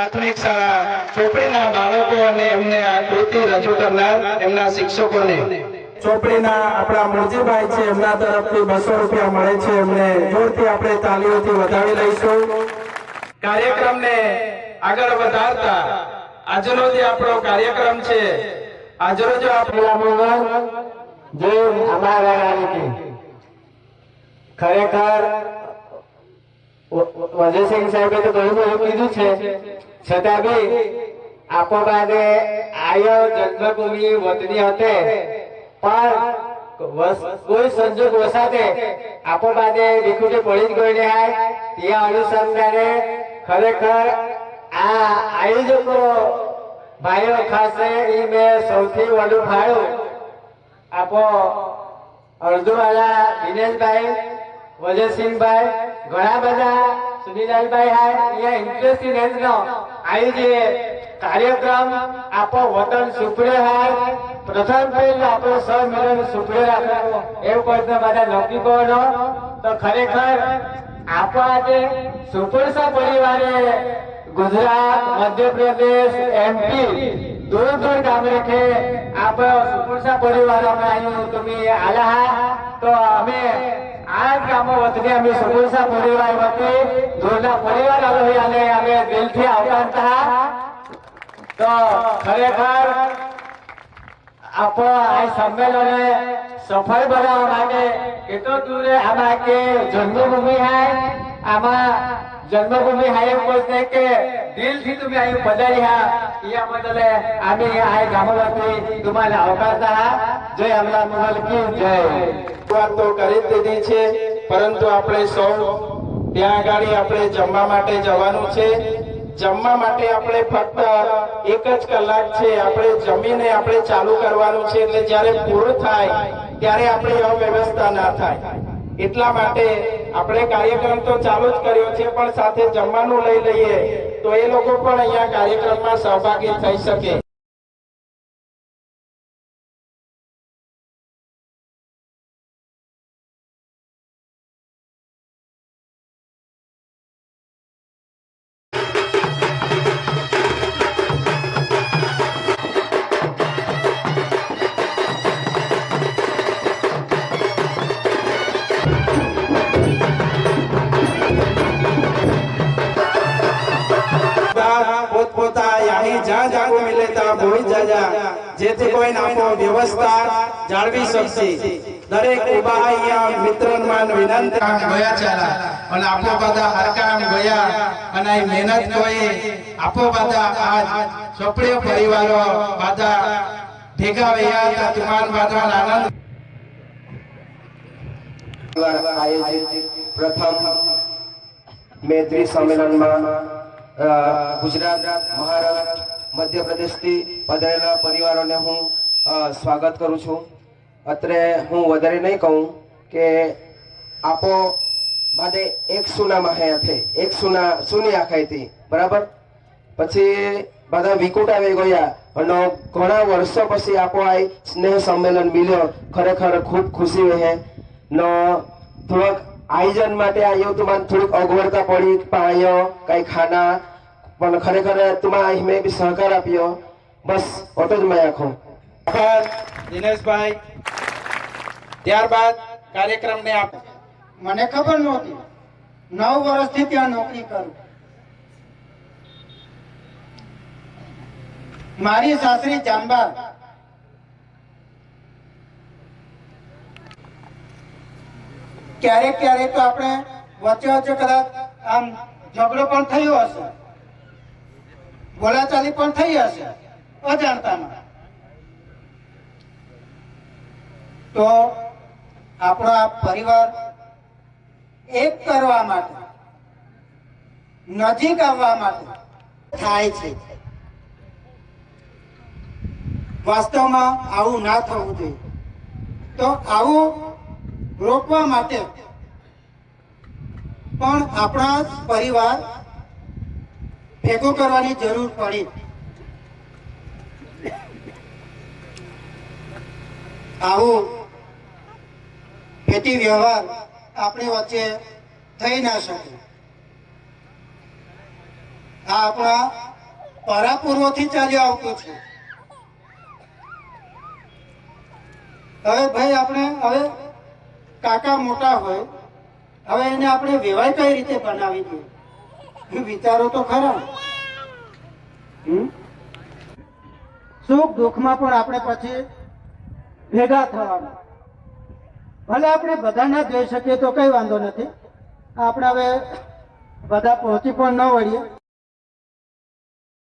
પ્રાથમિક શાળા ચોપડીના બાળકો અને એમને આ કૃતિ રજૂ કરનાર એમના શિક્ષકોને. ચોપડીના આપણા મુરજીભાઈ છે, એમના તરફથી બસો રૂપિયા મળે છે, એમને જોરથી આપણે તાલીઓથી વધાવી લઈશું. કાર્યક્રમને આગળ વધારતા આજનો જે આપણો કાર્યક્રમ છે, આજનો જે આપણો જે અમારા ખરેખર વજયસિંહ સાહેબે તો ઘણું બધું કીધું છે. છતાં બી આપો બાદે આયો જન્મભૂમિ વતની હતે. પણ કોઈ સંજોગ વસાતે આપો બાદે વિખુટે પડી જ ગઈ આય ત્યાં અનુસંધાને ખરેખર આ આયોજકો ભાઈઓ ખાસ એ મેં સૌથી વધુ ફાળું. આપો અર્જુવાલા દિનેશભાઈ વજયસિંહભાઈ ઘણા બધા સુનિલાલભાઈ હાય, અહીંયા ઇન્ટરેસ્ટિંગ રેન્જનો આવી જે કાર્યક્રમ. આપો વતન સુપડે હાય. પ્રથમ પહેલો આપણો સહમિલન સુપડે રાખવાનો એવું પ્રશ્ન બધા નોકરીકોનો તો ખરેખર આપો આજે સુપરસા પરિવારે ગુજરાત, મધ્યપ્રદેશ એમપી દૂર દૂર ગામ રાખે આપણે સુપુરસા પરિવાર અમે આવ્યું તમે આલા હા. તો અમે આ ગામો વતને અમે સુપુરસા પરિવાર વતી ધોરના પરિવાર અમે દિલથી આવતા હતા. તો ખરેખર આપણો આ સંમેલને સફળ બનાવવા માટે એટલો દૂરે આમાં કે જન્મભૂમિ હાય આમાં જન્મભૂમિ હાય બોલશે કે દિલથી તમે અહીં પધારી હા. हा याबद्दल आम्ही आहे गामोवरती तुम्हाला अवकाशता हा जय अमला मुघल की जय વાત તો કરી જ દીધી છે પરંતુ આપણે સૌ ત્યાં આગળ આપણે જમવા માટે જવાનું છે જમવા માટે આપણે ફક્ત એક જ કલાક છે આપણે જમીને આપણે ચાલુ કરવાનું છે એટલે જ્યારે પૂરું થાય ત્યારે આપણે અવ્યવસ્થા ના થાય એટલા માટે આપણે કાર્યક્રમ તો ચાલુ જ કર્યો છે પણ સાથે જમવાનું લઈ લઈએ તો એ લોકો પણ અહીંયા કાર્યક્રમમાં સહભાગી થઈ શકે. કોઈ નાખો વ્યવસ્થા જાળવી શકશે. દરેક ઊભા અહીંયા મિત્રમાન વિનંતી. કામ ગયા ચાલા અને આપો બધા હરકામ ગયા. અને મહેનત કોઈ આપો બધા આ ચોપડીઓ પરિવારો બધા ભેગા વયા તા તુમાન બધા આનંદ. આયોજિત પ્રથમ મૈત્રી સંમેલનમાં ગુજરાત મહારાષ્ટ્ર મધ્યપ્રદેશથી પધારેલા પરિવારોને હું સ્વાગત કરું છું. અત્રે હું વધારે નહીં કહું કે આપો બાદે એક સુનામાં હે થે, એક સુના, સુની આખાઈથી બરાબર? પછી બધા વિકુટ આવી ગયા અને ઘણા વર્ષો પછી આપો આ સ્નેહ સંમેલન મિલ્યો. ખરેખર ખૂબ ખુશી વહે. નો થોડોક આયોજન માટે આવ્યો તો મને થોડીક અગવડતા પડી, પાયો, કંઈ ખાના પણ ખરેખર તુમાં મેં બી સહકાર આપ્યો. બસ ઓટો જ મેં આખો. દિનેશભાઈ. ત્યારબાદ કાર્યક્રમને આપ મને ખબર નહોતી. નવ વર્ષથી ત્યાં નોકરી કરું. મારી સાસરી જાંબા ક્યારેક ક્યારેક તો આપણે વચ્ચે વચ્ચે કદાચ આમ ઝઘડો પણ થયો હશે. બોલાચાલી પણ થઈ હશે અજાણતામાં. તો આપણો આ પરિવાર એક કરવા માટે, નજીક આવવા માટે થાય છે. વાસ્તવમાં આવું ના થવું જોઈએ. તો આવું રોકવા માટે પણ આપણા પરિવાર ભેગો કરવાની જરૂર પડી. આવું. ખેતી વ્યવહાર આપણી વચ્ચે થઈ ના શકે. આ આપણા પરાપૂર્વથી ચાલ્યો આવતું છે. હવે ભાઈ આપણે હવે કાકા મોટા હોય, હવે એને આપણે વેવાય કઈ રીતે બનાવી દઈએ? વિચારો તો ખરા હમ? સુખ દુઃખમાં પણ આપણે પછી ભેગા થવાના. ભલે આપણે બધા ના જોઈ શકીએ તો કઈ વાંધો નથી. આપણે હવે બધા પહોંચી પણ ન વળીએ.